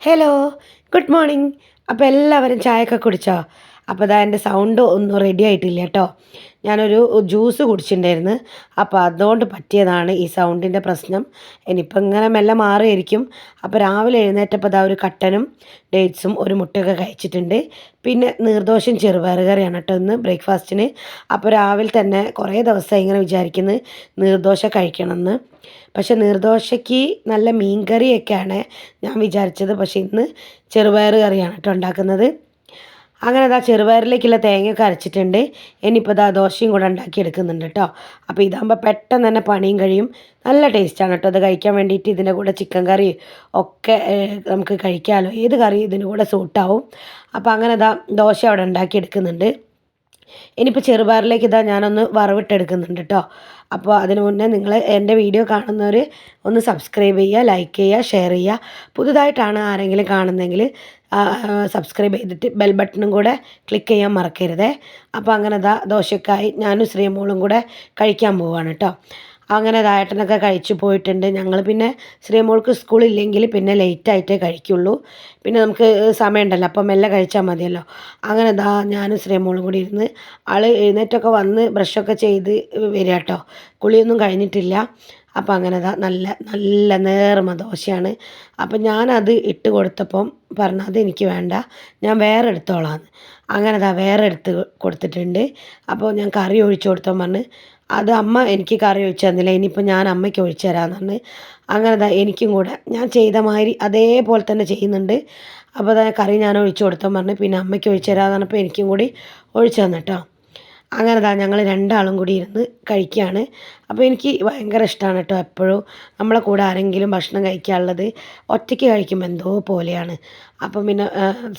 Hello good morning അപ്പോൾ എല്ലാവരും ചായയൊക്കെ കുടിച്ചോ? അപ്പോൾ അതാ എന്റെ സൗണ്ട് ഒന്നും റെഡി ആയിട്ടില്ല കേട്ടോ ഞാനൊരു ജ്യൂസ് കുടിച്ചിട്ടുണ്ടായിരുന്നു അപ്പോൾ അതുകൊണ്ട് പറ്റിയതാണ് ഈ സൗണ്ടിന്റെ പ്രശ്നം. ഇനിയിപ്പോൾ ഇങ്ങനെ മെല്ലെ മാറിയിരിക്കും. അപ്പോൾ രാവിലെ എഴുന്നേറ്റപ്പോൾ അതാ ഒരു കട്ടനും ഡേറ്റ്സും ഒരു മുട്ടയൊക്കെ കഴിച്ചിട്ടുണ്ട്. പിന്നെ നീർദോഷം ചെറുപയർ കറിയാണ് കേട്ടോ ഇന്ന് ബ്രേക്ക്ഫാസ്റ്റിന് അപ്പോൾ രാവിലെ തന്നെ കുറേ ദിവസമായി ഇങ്ങനെ വിചാരിക്കുന്നത് നീർദോശ കഴിക്കണമെന്ന് പക്ഷെ നീർദോശയ്ക്ക് നല്ല മീൻ കറിയൊക്കെയാണ് ഞാൻ വിചാരിച്ചത്. പക്ഷേ ഇന്ന് ചെറുപയർ കറിയാണ് കേട്ടോ ഉണ്ടാക്കുന്നത്. അങ്ങനെ അതാ ചെറുപയറിലേക്കുള്ള തേങ്ങയൊക്കെ അരച്ചിട്ടുണ്ട്. ഇനിയിപ്പോൾ ഇതാ ദോശയും കൂടെ ഉണ്ടാക്കി എടുക്കുന്നുണ്ട് കേട്ടോ അപ്പോൾ ഇതാകുമ്പോൾ പെട്ടെന്ന് തന്നെ പണിയും കഴിയും. നല്ല ടേസ്റ്റാണ് കേട്ടോ അത് കഴിക്കാൻ വേണ്ടിയിട്ട് ഇതിന്റെ കൂടെ ചിക്കൻ കറി ഒക്കെ നമുക്ക് കഴിക്കാമല്ലോ ഏത് കറി ഇതിന്റെ കൂടെ സൂട്ടാവും അപ്പോൾ അങ്ങനെ ഇതാ ദോശ അവിടെ ഉണ്ടാക്കി എടുക്കുന്നുണ്ട്. ഇനിയിപ്പോൾ ചെറുപയറിലേക്ക് ഇതാ ഞാനൊന്ന് വറവിട്ടെടുക്കുന്നുണ്ട് കേട്ടോ അപ്പോൾ അതിന് മുന്നേ നിങ്ങൾ എന്റെ വീഡിയോ കാണുന്നവർ ഒന്ന് സബ്സ്ക്രൈബ് ചെയ്യുക ലൈക്ക് ചെയ്യുക ഷെയർ ചെയ്യുക പുതുതായിട്ടാണ് ആരെങ്കിലും കാണുന്നതെങ്കിൽ സബ്സ്ക്രൈബ് ചെയ്തിട്ട് ബെൽ ബട്ടണും കൂടെ ക്ലിക്ക് ചെയ്യാൻ മറക്കരുതേ. അപ്പോൾ അങ്ങനെ ദാ ദോശക്കായി ഞാനും ശ്രീമോളും കൂടെ കഴിക്കാൻ പോവുകയാണ് കേട്ടോ അങ്ങനെ ദായട്ടനൊക്കെ കഴിച്ചു പോയിട്ടുണ്ട്. ഞങ്ങൾ പിന്നെ ശ്രീമോൾക്ക് സ്കൂളില്ലെങ്കിൽ പിന്നെ ലേറ്റ് ലേറ്റായിട്ടേ കഴിക്കുള്ളൂ. പിന്നെ നമുക്ക് സമയമുണ്ടല്ലോ അപ്പം മെല്ലെ കഴിച്ചാൽ മതിയല്ലോ. അങ്ങനെ ദാ ഞാനും ശ്രീമോളും കൂടി ഇരുന്ന് ആൾ എഴുന്നേറ്റൊക്കെ വന്ന് ബ്രഷൊക്കെ ചെയ്ത് വരിക കേട്ടോ കുളിയൊന്നും കഴിഞ്ഞിട്ടില്ല. അപ്പം അങ്ങനെ നല്ല നല്ല നേർമ ദോശയാണ്. അപ്പം ഞാനത് ഇട്ട് കൊടുത്തപ്പം പറഞ്ഞു അത് എനിക്ക് വേണ്ട. ഞാൻ വേറെ എടുത്തോളാന്ന്. അങ്ങനെ ദാ വേറെ എടുത്ത് കൊടുത്തിട്ടുണ്ട്. അപ്പോൾ ഞാൻ കറി ഒഴിച്ചു കൊടുത്തപ്പോൾ പറഞ്ഞ് അത് അമ്മ എനിക്ക് കറി ഒഴിച്ചു തന്നില്ല ഇനിയിപ്പോൾ ഞാൻ അമ്മയ്ക്ക് ഒഴിച്ചു തരാമെന്ന് പറഞ്ഞ് അങ്ങനെ ദാ എനിക്കും കൂടെ ഞാൻ ചെയ്ത മാതിരി അതേപോലെ തന്നെ ചെയ്യുന്നുണ്ട്. അപ്പോൾ അതാ കറി ഞാൻ ഒഴിച്ചു കൊടുത്തെന്ന് പറഞ്ഞ് പിന്നെ അമ്മയ്ക്ക് ഒഴിച്ചു തരാമെന്ന് പറഞ്ഞപ്പോൾ എനിക്കും കൂടി ഒഴിച്ചു തന്നിട്ടോ അങ്ങനെ താ ഞങ്ങൾ രണ്ടാളും കൂടി ഇരുന്ന് കഴിക്കുകയാണ് അപ്പോൾ എനിക്ക് ഭയങ്കര ഇഷ്ടമാണ് കേട്ടോ എപ്പോഴും നമ്മളെ കൂടെ ആരെങ്കിലും ഭക്ഷണം കഴിക്കാനുള്ളത് ഒറ്റയ്ക്ക് കഴിക്കുമ്പോൾ എന്തോ പോലെയാണ്. അപ്പം പിന്നെ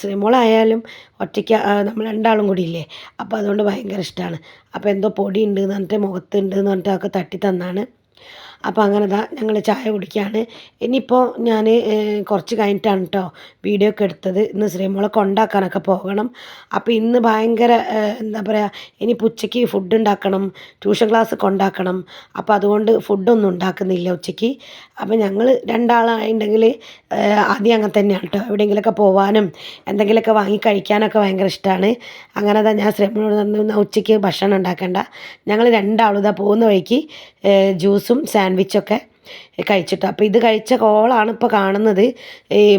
സിനിമകളായാലും ഒറ്റയ്ക്ക് നമ്മൾ രണ്ടാളും കൂടി ഇല്ലേ? അപ്പോൾ അതുകൊണ്ട് ഭയങ്കര ഇഷ്ടമാണ് അപ്പോൾ എന്തോ പൊടി ഉണ്ട് എന്ന് പറഞ്ഞിട്ട് മുഖത്തുണ്ട് എന്ന് പറഞ്ഞിട്ട് അതൊക്കെ തട്ടി തന്നാണ്. അപ്പോൾ അങ്ങനെ ദാ ഞങ്ങൾ ചായ കുടിക്കുകയാണ് ഇനിയിപ്പോൾ ഞാൻ കുറച്ച് കഴിഞ്ഞിട്ടാണ് കേട്ടോ വീഡിയോ ഒക്കെ എടുത്തത്. ഇന്ന് ശ്രീമോളെ കൊണ്ടാക്കാനൊക്കെ പോകണം. അപ്പോൾ ഇന്ന് ഭയങ്കര എന്താ പറയുക ഇനി ഉച്ചയ്ക്ക് ഫുഡ് ഉണ്ടാക്കണം ട്യൂഷൻ ക്ലാസ് കൊണ്ടാക്കണം അപ്പോൾ അതുകൊണ്ട് ഫുഡൊന്നും ഉണ്ടാക്കുന്നില്ല ഉച്ചയ്ക്ക്. അപ്പോൾ ഞങ്ങൾ രണ്ടാളായിട്ടുണ്ടെങ്കിൽ ആദ്യം അങ്ങനെ തന്നെയാണ് കേട്ടോ എവിടെയെങ്കിലുമൊക്കെ പോവാനും എന്തെങ്കിലുമൊക്കെ വാങ്ങി കഴിക്കാനൊക്കെ ഭയങ്കര ഇഷ്ടമാണ് അങ്ങനെ തന്നെ ഞാൻ ശ്രീമോളോട് ഉച്ചയ്ക്ക് ഭക്ഷണം ഉണ്ടാക്കേണ്ട. ഞങ്ങൾ രണ്ടാളും ഇതാ പോകുന്ന വഴിക്ക് ജ്യൂസും ജ്യൂസും സാൻഡ്വിച്ചൊക്കെ കഴിച്ചിട്ട്. അപ്പോൾ ഇത് കഴിച്ച കോളാണ് ഇപ്പോൾ കാണുന്നത്.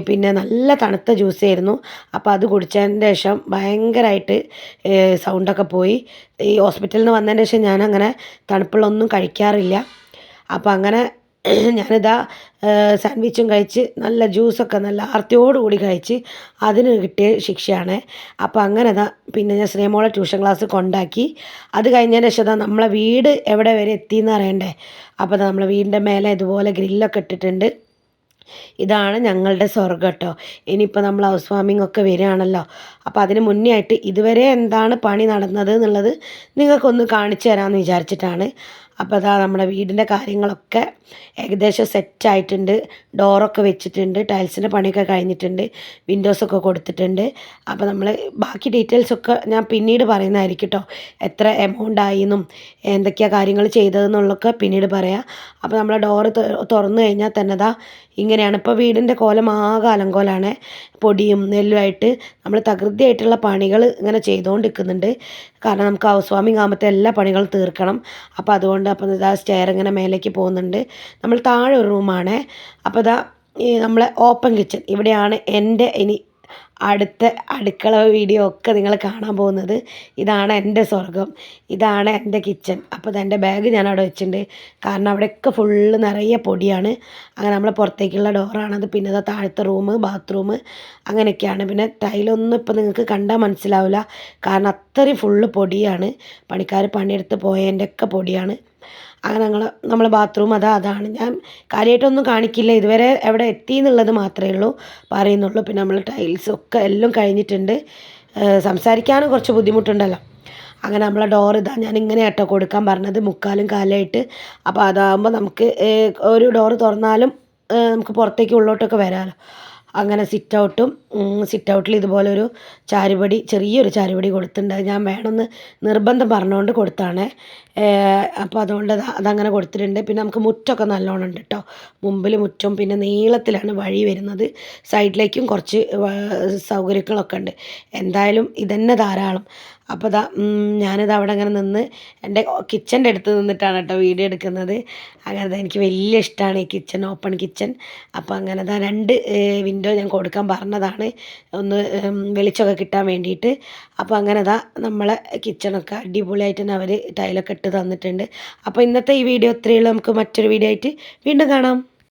പിന്നെ നല്ല തണുത്ത ജ്യൂസ് ആയിരുന്നു. അപ്പോൾ അത് കുടിച്ചതിന് ശേഷം ഭയങ്കരമായിട്ട് സൗണ്ടൊക്കെ പോയി. ഈ ഹോസ്പിറ്റലിൽ നിന്ന് വന്നതിന് ശേഷം ഞാനങ്ങനെ തണുപ്പുള്ളൊന്നും കഴിക്കാറില്ല. അപ്പോൾ അങ്ങനെ ഞാനിതാ സാൻഡ്വിച്ചും കഴിച്ച് നല്ല ജ്യൂസൊക്കെ നല്ല ആർത്തിയോടുകൂടി കഴിച്ച് അതിന് കിട്ടിയ ശിക്ഷയാണ്. അപ്പോൾ അങ്ങനെ ഇതാ പിന്നെ ഞാൻ ശ്രീമോളെ ട്യൂഷൻ ക്ലാസ് കൊണ്ടാക്കി. അത് കഴിഞ്ഞതിന് ശേഷം നമ്മളെ വീട് എവിടെ വരെ എത്തിയെന്ന് അറിയണ്ടേ? അപ്പോൾ നമ്മളെ വീടിന്റെ മേലെ ഇതുപോലെ ഗ്രില്ലൊക്കെ ഇട്ടിട്ടുണ്ട്. ഇതാണ് ഞങ്ങളുടെ സ്വർഗം കേട്ടോ. ഇനിയിപ്പോൾ നമ്മൾ ഹൗസ് വാമിംഗ് ഒക്കെ വരികയാണല്ലോ. അപ്പോൾ അതിന് മുന്നേ ആയിട്ട് ഇതുവരെ എന്താണ് പണി നടന്നത് എന്നുള്ളത് നിങ്ങൾക്കൊന്ന് കാണിച്ചു തരാമെന്ന് വിചാരിച്ചിട്ടാണ്. അപ്പോൾ അതാ നമ്മുടെ വീടിന്റെ കാര്യങ്ങളൊക്കെ ഏകദേശം സെറ്റായിട്ടുണ്ട് ഡോറൊക്കെ വെച്ചിട്ടുണ്ട്. ടൈൽസിന്റെ പണിയൊക്കെ കഴിഞ്ഞിട്ടുണ്ട്. വിൻഡോസൊക്കെ കൊടുത്തിട്ടുണ്ട്. അപ്പോൾ നമ്മൾ ബാക്കി ഡീറ്റെയിൽസൊക്കെ ഞാൻ പിന്നീട് പറയുന്നതായിരിക്കും കേട്ടോ എത്ര എമൗണ്ട് ആയിന്നും എന്തൊക്കെയാണ് കാര്യങ്ങൾ ചെയ്തതെന്നുള്ളതൊക്കെ പിന്നീട് പറയാം. അപ്പോൾ നമ്മൾ ഡോറ് തുറന്നു കഴിഞ്ഞാൽ തന്നെ ദാ ഇങ്ങനെയാണ്. ഇപ്പോൾ വീടിന്റെ കോലം ആകെ അലങ്കോലാണ്. പൊടിയും നെല്ലുമായിട്ട് നമ്മൾ തകൃതിയായിട്ടുള്ള പണികൾ ഇങ്ങനെ ചെയ്തുകൊണ്ടിരിക്കുന്നുണ്ട് കാരണം നമുക്ക് ഹൗസ് വാമിങ് എല്ലാ പണികളും തീർക്കണം. അപ്പോൾ അതുകൊണ്ട് അപ്പോൾ ഇതാ സ്റ്റെയർ ഇങ്ങനെ മേലേക്ക് പോകുന്നുണ്ട്. നമ്മൾ താഴെ ഒരു റൂമാണ് അപ്പോൾ ഇതാ ഈ നമ്മളെ ഓപ്പൺ കിച്ചൺ ഇവിടെയാണ് എന്റെ ഇനി അടുത്ത അടുക്കള വീഡിയോ ഒക്കെ നിങ്ങൾ കാണാൻ പോകുന്നത്. ഇതാണ് എന്റെ സ്വർഗം ഇതാണ് എന്റെ കിച്ചൺ അപ്പോൾ എന്റെ ബാഗ് ഞാൻ അവിടെ വെച്ചിട്ടുണ്ട്. കാരണം അവിടെയൊക്കെ ഫുള്ള് നിറയെ പൊടിയാണ്. അങ്ങനെ നമ്മൾ പുറത്തേക്കുള്ള ഡോറാണത് പിന്നെ അത് താഴത്തെ റൂം ബാത്റൂം അങ്ങനെയൊക്കെയാണ്. പിന്നെ ടൈലൊന്നും ഇപ്പോൾ നിങ്ങൾക്ക് കണ്ടാൽ മനസ്സിലാവില്ല. കാരണം അത്രയും ഫുള്ള് പൊടിയാണ്. പണിക്കാർ പണിയെടുത്ത് പോയതിന്റെ ഒക്കെ പൊടിയാണ്. അങ്ങനെ ഞങ്ങൾ നമ്മൾ ബാത്റൂം അതാ അതാണ്. ഞാൻ കാര്യമായിട്ടൊന്നും കാണിക്കില്ല. ഇതുവരെ എവിടെ എത്തി എന്നുള്ളത് മാത്രമേ ഉള്ളൂ. പറയുന്നുള്ളൂ. പിന്നെ നമ്മൾ ടൈൽസൊക്കെ എല്ലാം കഴിഞ്ഞിട്ടുണ്ട്. സംസാരിക്കാനും കുറച്ച് ബുദ്ധിമുട്ടുണ്ടല്ലോ. അങ്ങനെ നമ്മളെ ഡോർ ഇതാ ഞാൻ ഇങ്ങനെ കേട്ടോ കൊടുക്കാൻ പറഞ്ഞത് മുക്കാലും കാലായിട്ട്. അപ്പോൾ അതാകുമ്പോൾ നമുക്ക് ഒരു ഡോറ് തുറന്നാലും നമുക്ക് പുറത്തേക്ക് ഉള്ളോട്ടൊക്കെ വരാമല്ലോ അങ്ങനെ സിറ്റ് ഔട്ടും സിറ്റ് ഔട്ടിൽ ഇതുപോലെ ഒരു ചാരുപടി ചെറിയൊരു ചാരുപടി കൊടുത്തിട്ടുണ്ട്. ഞാൻ വേണമെന്ന് നിർബന്ധം പറഞ്ഞുകൊണ്ട് കൊടുത്താണ്. അപ്പോൾ അതുകൊണ്ട് അത് അതങ്ങനെ കൊടുത്തിട്ടുണ്ട്. പിന്നെ നമുക്ക് മുറ്റമൊക്കെ നല്ലോണം ഉണ്ട് കേട്ടോ മുമ്പിൽ മുറ്റം പിന്നെ നീളത്തിലാണ് വഴി വരുന്നത്. സൈഡിലേക്കും കുറച്ച് സൗകര്യങ്ങളൊക്കെ ഉണ്ട്. എന്തായാലും ഇതന്നെ ധാരാളം. അപ്പോൾ ഇതാ ഞാനിത് അവിടെ അങ്ങനെ നിന്ന് എന്റെ കിച്ചന്റെ അടുത്ത് നിന്നിട്ടാണ് കേട്ടോ വീഡിയോ എടുക്കുന്നത്. അങ്ങനെ എനിക്ക് വലിയ ഇഷ്ടമാണ് ഈ കിച്ചൺ ഓപ്പൺ കിച്ചൺ അപ്പോൾ അങ്ങനെ ദാ രണ്ട് വിൻഡോ ഞാൻ കൊടുക്കാൻ പറഞ്ഞതാണ്. ഒന്ന് വെളിച്ചമൊക്കെ കിട്ടാൻ വേണ്ടിയിട്ട്. അപ്പോൾ അങ്ങനെ ദാ നമ്മളെ കിച്ചണൊക്കെ അടിപൊളിയായിട്ട് തന്നെ അവർ ടൈലൊക്കെ ഇട്ട് തന്നിട്ടുണ്ട്. അപ്പോൾ ഇന്നത്തെ ഈ വീഡിയോ ഇത്രയേ ഉള്ളൂ. നമുക്ക് മറ്റൊരു വീഡിയോ ആയിട്ട് വീണ്ടും കാണാം.